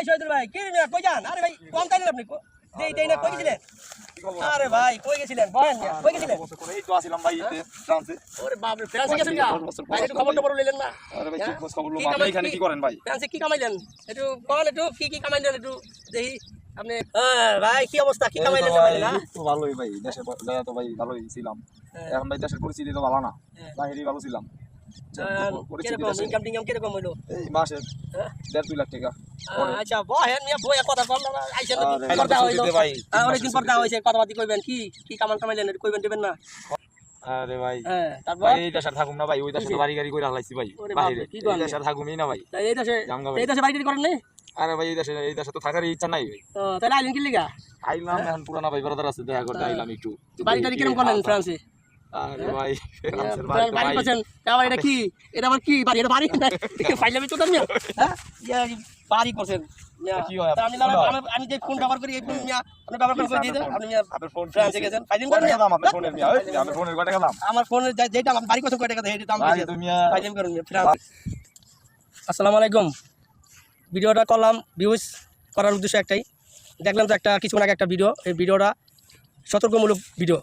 মহিদুল ভাই কি কই যান? আরে ভাই কম আপনি কো- দেই দেই না কই গেছিলেন? আরে ভাই কই গেছিলেন? কই গেছিলেন? এই তো আসিলাম ভাই এতে ফ্রান্সে ওরে বাপ রে ফ্রান্সে গেছেন ভাই একটু খবর টবর লইলেন না। আরে ভাই কি খোঁজ খবর লো কি আপনি এখানে কি করেন ভাই? ফ্রান্সে কি কামাইলেন? একটু কোন একটু কি কি কামাইলেন একটু দেখি। আপনি হ্যাঁ ভাই কি অবস্থা? কি কামাইলেন না তো ভালোই ভাই দেশে তো ভাই ভালোই ছিলাম। হ্যাঁ। এখন ভাই দেশের পরিস্থিতি তো ভালো না। হ্যাঁ। বাহিরে ভালো ছিলাম। ইনকাম টিনকাম কীরকম হইল? এই মাসে? দেড় দুই লাখ টাকা আচ্ছা বহেন মিয়া বইয়া কথা বললাম না পর্দা হইল? দিতে ভাই, অনেকদিন পর্দা হয়েছে কথাবার্তি কইবেন কি কি কামান কামাইলেন কইবেন দিবেন না? আরে ভাই ভাই এই দেশে থাকুম না ভাই ওই দেশে বাড়ি গাড়ি করে হালাইছি ভাই বাইরে এই দেশে থাকুমই না ভাই। এই দেশে এই দেশে বাড়ি টাড়ি করেন নাই আরে ভাই এই দেশে এই দেশে তো থাকার ইচ্ছা নাই ভাই। তাহলে আইলেন কি লিগা? আইলাম এখন পুরানা ভাই ব্রাদার আছে দেখা করতে আইলাম একটু। বাড়ি কীরকম করেন ফ্রান্সে? আরে ভাই বাড়ি বাড়ি তো ভাই করছেন আবার এটা কি? এটা আবার কি? বাড়ি এটা বাড়ি? না ফাইলামি তো হ্যাঁ? বাড়ি করছেন। আমি যে ফোন ব্যবহার করি এই ফোন আপনি ব্যবহার করে করে দিয়ে দেন আপনি ফোন ফ্রান্সে গেছেন ফাইলিং করেন টাকা মিয়া? দাম আপনার ফোনের মিয়া? ওই ফোনের কয় টাকা দাম আমার ফোনের যেটা আমার বাড়ি করছেন কয় টাকা এটা দাম ভাই বেশি আছে। তুমি ফাইলিং করুন ফ্রান্স আসসালামু আলাইকুম। ভিডিওটা করলাম ভিউজ করার উদ্দেশ্য একটাই। দেখলাম তো একটা কিছুক্ষণ আগে একটা ভিডিও এই ভিডিওটা সতর্কমূলক ভিডিও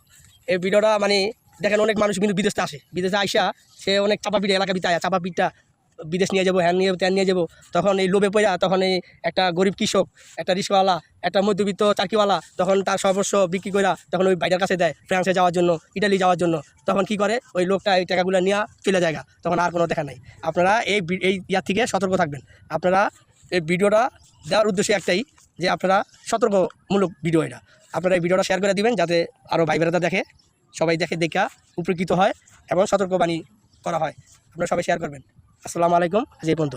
এই ভিডিওটা মানে দেখেন অনেক মানুষ কিন্তু বিদেশে আসে। বিদেশে আইসা সে অনেক চাপা পিঠে এলাকা বিতায় চাপা পিঠটা বিদেশ নিয়ে যাব, হ্যান নিয়ে ত্যান নিয়ে যাব। তখন এই লোভে পড়া তখন এই একটা গরিব কৃষক, একটা রিক্সাওয়ালা, একটা মধ্যবিত্ত চাকরিওয়ালা তখন তার সর্বস্ব বিক্রি করে তখন ওই বাইরের কাছে দেয় ফ্রান্সে যাওয়ার জন্য, ইটালি যাওয়ার জন্য। তখন কি করে? ওই লোকটা এই টাকাগুলো নিয়ে চলে যায় তখন আর কোনো দেখা নাই। আপনারা এই এই ইয়ার থেকে সতর্ক থাকবেন। আপনারা এই ভিডিওটা দেওয়ার উদ্দেশ্য একটাই যে আপনারা সতর্কমূলক ভিডিও এটা। আপনারা এই ভিডিওটা শেয়ার করে দিবেন যাতে আরও ভাই দেখে। সবাই দেখে দেখা উপকৃত হয় এবং সতর্কবাণী করা হয়। আপনারা সবাই শেয়ার করবেন। আসসালামু আলাইকুম, আজ এই পর্যন্ত।